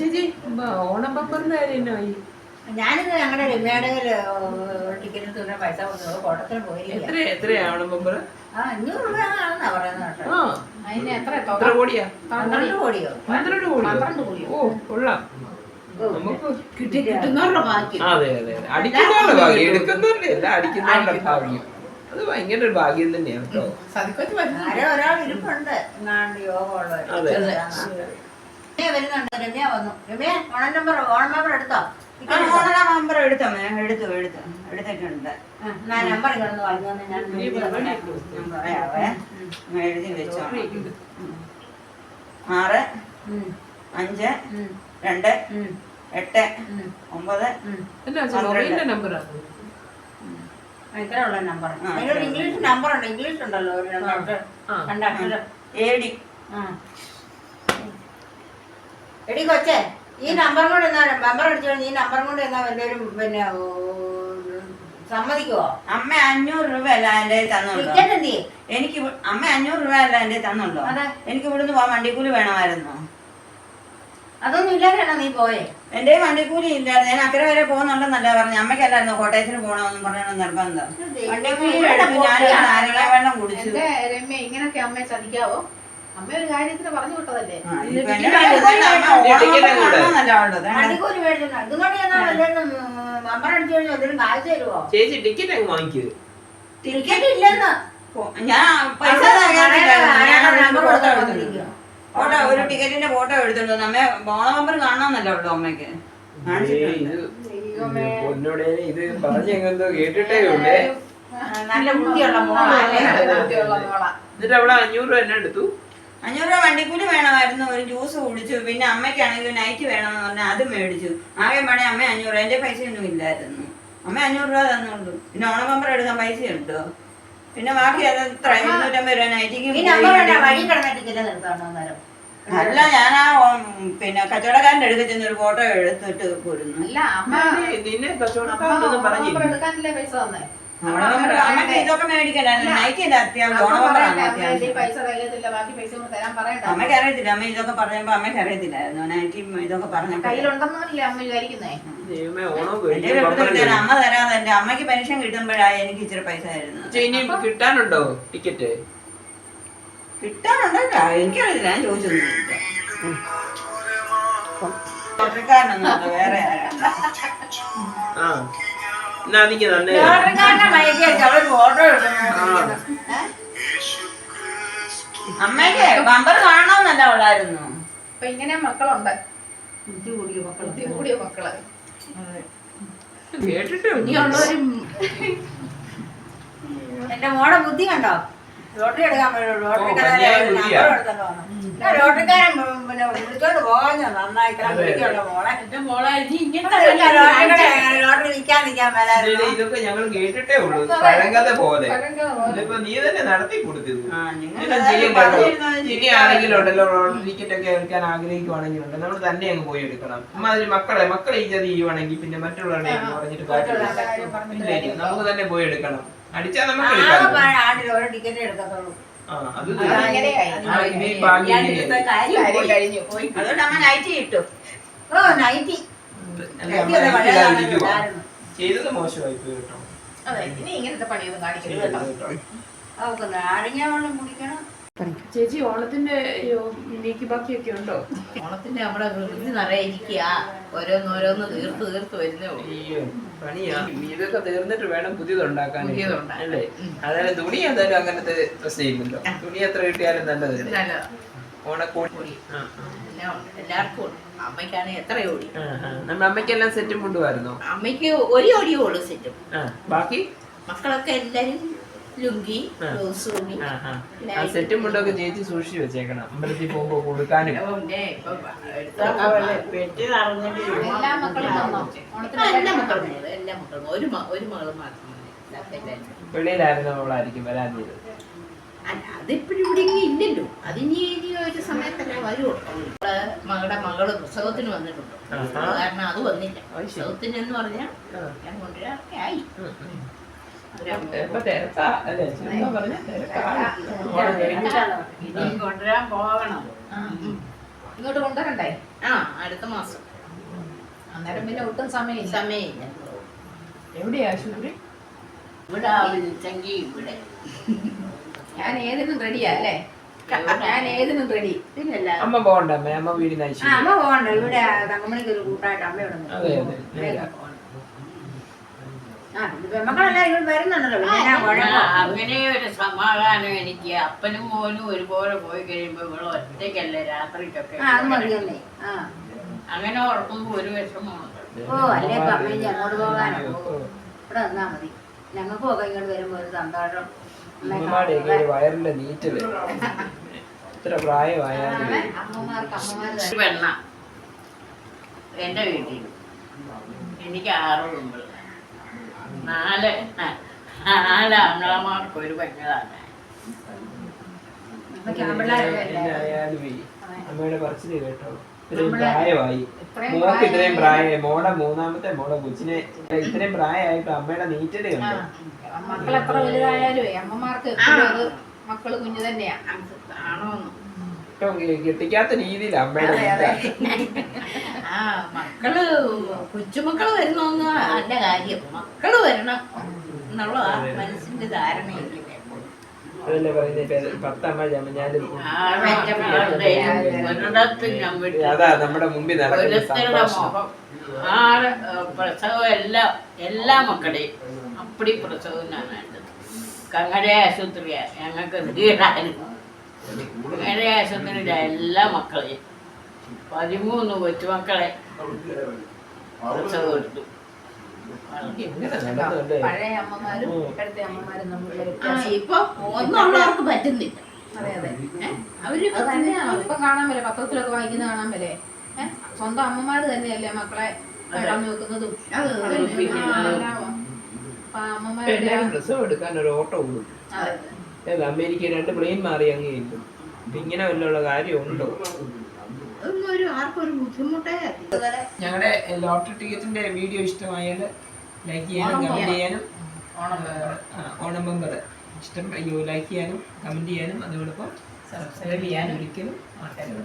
ചേച്ചി ഓണം ബമ്പറിന്റെ കാര്യം എന്നായി ഞങ്ങളുടെ രമ്യയുടെ ടിക്കറ്റ് തുന്ന പൈസ കൊടുത്തത് കോട്ടത്തിന് പോയില്ല? എത്ര എത്രയാ ഓണം ആ അഞ്ഞൂറ് പറയുന്നത് കേട്ടോ. അതിന് എത്ര കോടിയാ? പന്ത്രണ്ട് കോടിയോ? പന്ത്രണ്ട് കോടി പന്ത്രണ്ട് കോടിയോ? ഓ കൊള്ളാം. നമുക്ക് കിട്ടി കിട്ടുന്നവരുടെ ഭാഗ്യം. അതെ അതെ അടിക്കുന്നവരുടെ ഭാഗ്യം. എടുക്കുന്നവരുടെ അല്ല അടിക്കുന്നവരുടെ ഭാഗ്യം. അത് ഭയങ്കര ഒരു ഭാഗ്യം തന്നെയാണ് കേട്ടോ. ആരോ ഒരാൾ ഇരിപ്പുണ്ട്. യോഗമുള്ളവർ വരുന്നുണ്ട്. രമ്യ വന്നു. രമ്യ ഓണം നമ്പർ ഓണം നമ്പർ എടുത്തോ? ഓണ നമ്പർ എടുത്തോ ഞാൻ എടുത്തു എടുത്തു. എടുത്തിട്ടുണ്ട്. ഞാൻ നമ്പർ കിടന്ന് പറഞ്ഞു ഞാൻ പറയാവേ എഴുതി വെച്ചോ. ആറ് അഞ്ച് രണ്ട് എട്ട് ഒമ്പത് ഇത്രയുള്ള നമ്പർ ഇംഗ്ലീഷ് നമ്പർ ഉണ്ട്. ഇംഗ്ലീഷ് ഉണ്ടല്ലോ ഒരു രണ്ടക്ഷരം ആ. രണ്ടക്ഷരം ഏടി. ആ. എടി കൊച്ചേ ഈ നമ്പർ കൊണ്ട് എന്നാ നമ്പർ അടിച്ചു ഈ നമ്പർ കൊണ്ട് എന്നാ വല്ലവരും പിന്നെ സമ്മതിക്കുവോ? അമ്മ അഞ്ഞൂറ് രൂപ അല്ല എന്റെ തന്നുള്ളൂ. ടിക്കറ്റ് എന്ത് ചെയ്യും എനിക്ക് ഇവ- അമ്മ അഞ്ഞൂറ് രൂപ അല്ല എന്റെ തന്നുള്ളൂ. അതെ. എനിക്ക് ഇവിടുന്ന് പോവാൻ വണ്ടിക്കൂലി വേണമായിരുന്നു. അതൊന്നും ഇല്ലാതെയാണോ നീ പോയെ? എന്റെ വണ്ടിക്കൂലി ഇല്ലായിരുന്നു. ഞാൻ അക്കരെ വരെ പോകുന്നുണ്ടെന്നല്ല പറഞ്ഞു അമ്മയ്ക്കല്ലായിരുന്നു കോട്ടയത്തിന് പോകണമെന്ന് പറഞ്ഞു നിർബന്ധം. വണ്ടിക്കൂലി വേണം. ഞാൻ നാരങ്ങ വെള്ളം കുടിച്ചു. എന്റെ രമ്യ ഇങ്ങനൊക്കെ അമ്മയെ ചതിക്കാവോ? അമ്മ ഒരു കാര്യത്തിന് പറഞ്ഞു വിട്ടതല്ലേ മേടിച്ചിട്ടുണ്ട് അടിച്ചു കഴിഞ്ഞാൽ എന്തെങ്കിലും കാഴ്ച ചേച്ചി ടിക്കറ്റ് അങ്ങ് വാങ്ങിക്കത് ടിക്കറ്റ് ഇല്ലെന്ന് ഞാൻ പൈസ ഒരു നമ്പർ ഫോട്ടോ കൊടുത്ത് എടുത്തിട്ടുണ്ട്. വന്നിരിക്കുവോ? ഫോട്ടോ ഒരു ടിക്കറ്റിന്റെ ഫോട്ടോ എടുത്തോ നമ്മെ ഓണം നമ്പർ കാണണമെന്നല്ല ഉള്ളു അമ്മയ്ക്ക് ഇത് പറഞ്ഞെന്തോ കേട്ടിട്ടേ ഉള്ളേ നല്ല ബുദ്ധിയുള്ള മോളല്ലേ ബുദ്ധിയുള്ള മോളാ. എന്നിട്ട് അവിടെ അഞ്ഞൂറ് രൂപ എന്നെ എടുത്തു അഞ്ഞൂറ് രൂപ വണ്ടിക്കൂലി വേണമായിരുന്നു. ഒരു ജ്യൂസ് കുടിച്ചു. പിന്നെ അമ്മയ്ക്കാണെങ്കിൽ നൈറ്റ് വേണമെന്ന് പറഞ്ഞാൽ അത് മേടിച്ചു. ആകെ പണി അമ്മ അഞ്ഞൂറ് രൂപ. എന്റെ പൈസ ഒന്നും ഇല്ലായിരുന്നു. അമ്മ അഞ്ഞൂറ് രൂപ തന്നുള്ളൂ പിന്നെ ഓണം എടുക്കാൻ പൈസ ഉണ്ടോ? പിന്നെ ബാക്കി അത് എത്ര ഇരുന്നൂറ്റമ്പത് രൂപ നൈറ്റിക്ക് അല്ല ഞാൻ ആ പിന്നെ കച്ചവടക്കാരന്റെ അടുത്ത് ചെന്ന് ഒരു ഫോട്ടോ എടുത്തിട്ട് പോരുന്നു. അല്ല അമ്മ നിന്നെ പറഞ്ഞില്ല? പൈസ തന്നെ? ഇതൊക്കെ പറയണ്ട. അമ്മയ്ക്ക് അറിയത്തില്ല. അമ്മ ഇതൊക്കെ പറഞ്ഞപ്പോ അമ്മയ്ക്ക് അറിയത്തില്ലായിരുന്നു. നൈറ്റി ഇതൊക്കെ പറഞ്ഞപ്പോ കയ്യിലുണ്ടെന്നല്ലേ അമ്മ തരാതെ എന്റെ അമ്മയ്ക്ക് പെൻഷൻ കിട്ടുമ്പോഴാണ് എനിക്ക് ഇച്ചിരി പൈസ തരുന്നത്. ഇനി കിട്ടാനുണ്ടോ ടിക്കറ്റ്? കിട്ടാനുണ്ടോ എനിക്കറിയില്ല ഞാൻ ചോദിച്ചൊന്നും വേറെ ആരാണ്ട്. തന്നെ അമ്മയ്ക്ക് ബമ്പർ കാണണമെന്നല്ല ഉള്ളായിരുന്നു. അപ്പൊ ഇങ്ങനെ മക്കളുണ്ട്. ബുദ്ധി കൂടിയ മക്കൾ. ബുദ്ധി കൂടിയ മക്കൾ. കേട്ടിട്ടേ ഉള്ളൂ. ഇനിയുള്ളവരും എന്റെ മോടെ ബുദ്ധി കണ്ടോ? ലോട്ടറി എടുക്കാൻ പറ്റുള്ളൂ ലോട്ടറി ഓ, പിന്നെ വിളിച്ചോണ്ട് നന്നായി മോളെ. എന്റെ മോളെ ഇനി ഇങ്ങനത്തെ നിൽക്കാൻ മേലായിരുന്നു. ഇതൊക്കെ ഞങ്ങൾ കേട്ടിട്ടേ ഉള്ളൂ. പഴങ്കഥ പോലെ. ഇതിപ്പോ നീ തന്നെ നടത്തി കൊടുത്തത് ഇനി ആരെങ്കിലും ഉണ്ടല്ലോ ടിക്കറ്റ് ഒക്കെ എടുക്കാൻ ആഗ്രഹിക്കുവാണെങ്കിൽ ഉണ്ട്. നമ്മൾ തന്നെ അങ്ങ് പോയി എടുക്കണം. അമ്മാതിരി മക്കളെ മക്കളെ ഈ ചതി ചെയ്യുവാണെങ്കിൽ പിന്നെ മറ്റുള്ളവരുടെ പറഞ്ഞിട്ട് കാര്യമില്ല. നമുക്ക് തന്നെ പോയി എടുക്കണം. അടിച്ചാൽ നമുക്ക് ടിക്കറ്റ് എടുക്കാം അതുകൊണ്ട് അമ്മ നൈറ്റ് കിട്ടും. ഓ നൈറ്റി. ചെയ്തത് മോശമായി കേട്ടോ. അതെ ഇനി ഇങ്ങനത്തെ പണിയൊന്നും കാണിക്കരുത് കേട്ടോ. അവൾക്ക് നാരങ്ങ വെള്ളം കുടിക്കണം. ചേച്ചി ഓണത്തിന്റെ നീക്കി ബാക്കിയൊക്കെ ഉണ്ടോ? ഓണത്തിന്റെ നമ്മുടെ പ്രകൃതി നിറയിരിക്കുക. ഓരോന്നോരോന്ന് തീർത്ത് തീർത്ത് വരുന്നേ പണിയാ. ഇതൊക്കെ തീർന്നിട്ട് വേണം പുതിയതുണ്ടാക്കാൻ. അല്ലേ? അതായത് തുണി എന്തായാലും അങ്ങനത്തെ പ്രശ്നമില്ലല്ലോ തുണി എത്ര കിട്ടിയാലും നല്ലതല്ലേ ഓണക്കോടി. എല്ലാവർക്കും അമ്മയ്ക്കാണ് അമ്മയ്ക്കാണെങ്കിൽ എത്ര ഓടി. നമ്മുടെ അമ്മയ്ക്കെല്ലാം സെറ്റും കൊണ്ടുവരുന്നോ അമ്മയ്ക്ക് ഒരു ഓടിയേ ഉള്ളൂ സെറ്റും ആ ബാക്കി? മക്കളൊക്കെ എല്ലാരും ലുങ്കി. ബ്ലൗസ് തുണി ആ സെറ്റും മുണ്ടൊക്കെ ചേച്ചി സൂക്ഷിച്ചു വെച്ചേക്കണം അമ്പലത്തിൽ പോകുമ്പോ കൊടുക്കാനും എല്ലാ മക്കളും വന്നോ ഓണത്തിന് എല്ലാ മക്കളും വന്നു. എല്ലാ മക്കളും ഒരു മ- ഒരു മകൾ മാത്രം മതി. എല്ലാവരും. വെളിയിലായിരുന്നു അവളായിരിക്കും വരാൻ ചെയ്തത് അല്ല അതിപ്പോഴും ഇവിടെ ഇനി ഇല്ലല്ലോ അതിനി ഇനി ഒരു സമയത്തല്ലേ വരുള്ളൂ അവൾ മകളുടെ മകൾ പ്രസവത്തിന് വന്നിട്ടുണ്ട് ആഹാ. കാരണം അത് വന്നില്ല അത് ശരി. പ്രസവത്തിന് എന്ന് പറഞ്ഞാൽ ആ. ഞാൻ കൊണ്ടുവരാറൊക്കെ ആയി ഉം, ഉം. കൊണ്ടുവരാൻ പോകണം. ഇങ്ങോട്ട് കൊണ്ടുവരണ്ടേ? ആ അടുത്ത മാസം. അന്നേരം പിന്നെ ഒട്ടും സമയമില്ല. സമയമില്ല. എവിടെയാ ആശുപത്രി ഇവിടെ വിളിച്ചെങ്കിൽ ഇവിടെ. ഞാൻ ഏതിനും റെഡിയാ അല്ലേ? ഞാൻ ഏതിനും റെഡി. പിന്നല്ല. അമ്മ പോകണ്ട അമ്മ? അമ്മ വീടിന് ആ അമ്മ പോകണ്ട. ഇവിടെ തങ്കമണിക്ക് ഒരു കൂട്ടായിട്ട് അമ്മ ഇവിടെ നിൽക്കും. അതെ അതെ നേരാ. ആ ഇത് പെമ്മക്കളെല്ലാം ഇവിടെ വരുന്നുണ്ടല്ലോ പിന്നെ എന്നാ ആ, കുഴപ്പം അങ്ങനെ ഒരു സമാധാനം എനിക്ക്. അപ്പനും മോനും ഒരുപോലെ പോയി കഴിയുമ്പോ ഇവിടെ ഒറ്റയ്ക്കല്ലേ രാത്രിക്കൊക്കെ ആ അത് മതിയല്ലേ? അങ്ങനെ ഉറക്കുമ്പോ ഒരു വിഷമമാണ് ഓ അല്ലേ അങ്ങോട്ട് പോകാനോ? ഇവിടെ നിന്നാ മതി. ഞങ്ങൾക്കും ഒക്കെ ഇങ്ങോട്ട് വരുമ്പോ ഒരു സന്തോഷം. അമ്മയെ അമ്മമാരുടെയൊക്കെ ഒരു വയറിന്റെ നീറ്റൽ. ഇത്ര പ്രായമായാലും അമ്മമാർക്ക് അമ്മമാർ ഒരു പെണ്ണ. എന്റെ വീട്ടിൽ. എനിക്ക് ആറ് നാല് നാല് ആങ്ങളമാർക്ക് ഒരു പെങ്ങളാണ് അമ്മയുടെ പറച്ചിൽ കേട്ടോ. ഇത്രയും പ്രായമായി. മോക്ക് ഇത്രയും പ്രായമായി. മോടെ മൂന്നാമത്തെ മോടെ കൊച്ചിനെ ഇത്രയും പ്രായമായിട്ട് അമ്മയുടെ നീറ്റൽ കണ്ടു? മക്കൾ എത്ര വലുതായാലും അമ്മമാർക്ക് അത് മക്കൾ കുഞ്ഞു തന്നെയാ. ആണോന്ന്. കെട്ടിക്കാത്ത രീതിയിൽ അമ്മയുടെ. ആ മക്കൾ കൊച്ചുമക്കൾ വരുന്ന അല്ല കാര്യം. മക്കൾ വരണം എന്നുള്ളതാ മനസ്സിന്റെ ധാരണ അതല്ലേ പറയുന്നത് പത്തമ്മ ചമഞ്ഞാലും ഒരിടത്തും ഞാൻ വിട്ടു അതാ നമ്മുടെ മുമ്പിൽ നടക്കുന്ന പ്രസവം എല്ലാം എല്ലാ മക്കളെയും അപ്പടി പ്രസവം കങ്ങടെ ആശുപത്രിയാ ഞങ്ങൾക്ക് വീടായിരുന്നു കങ്ങടെ ആശുപത്രിയിലെ എല്ലാ മക്കളെയും പതിമൂന്ന് കൊച്ചുമക്കളെ നടന്നല്ലേ പഴയ അമ്മമാരും ഇപ്പോഴത്തെ അമ്മമാരും തമ്മിലുള്ള ഇപ്പൊ ഒന്നുള്ളവർക്ക് പറ്റുന്നില്ല. അതെ അതെ. അവർ തന്നെയാണ് ഇപ്പൊ കാണാൻ വരെ പത്രത്തിലൊക്കെ വായിക്കുന്ന കാണാൻ വരെ. സ്വന്തം അമ്മമാര് തന്നെയല്ലേ മക്കളെ നോക്കുന്നതും. പ്രസവം എടുക്കാൻ ഒരു ഓട്ടോ കൊടുക്കും അമേരിക്ക രണ്ട് പ്ലെയിൻ മാറി അങ്ങ് ഇരിക്കും ഇപ്പൊ ഇങ്ങനെ വല്ലുള്ള കാര്യമുണ്ടോ? അതൊന്നും ഒരു ആർക്കും ഒരു ബുദ്ധിമുട്ടേ ഞങ്ങളുടെ ലോട്ടറി ടിക്കറ്റിന്റെ വീഡിയോ ഇഷ്ടമായാൽ ലൈക്ക് ചെയ്യാനും കമന്റ് ചെയ്യാനും ഓണം ഓണം മെമ്പർ ഇഷ്ടം ലൈക്ക് ചെയ്യാനും കമന്റ് ചെയ്യാനും അതോടൊപ്പം സബ്സ്ക്രൈബ് ചെയ്യാനും ഒരിക്കലും മറക്കരുത്.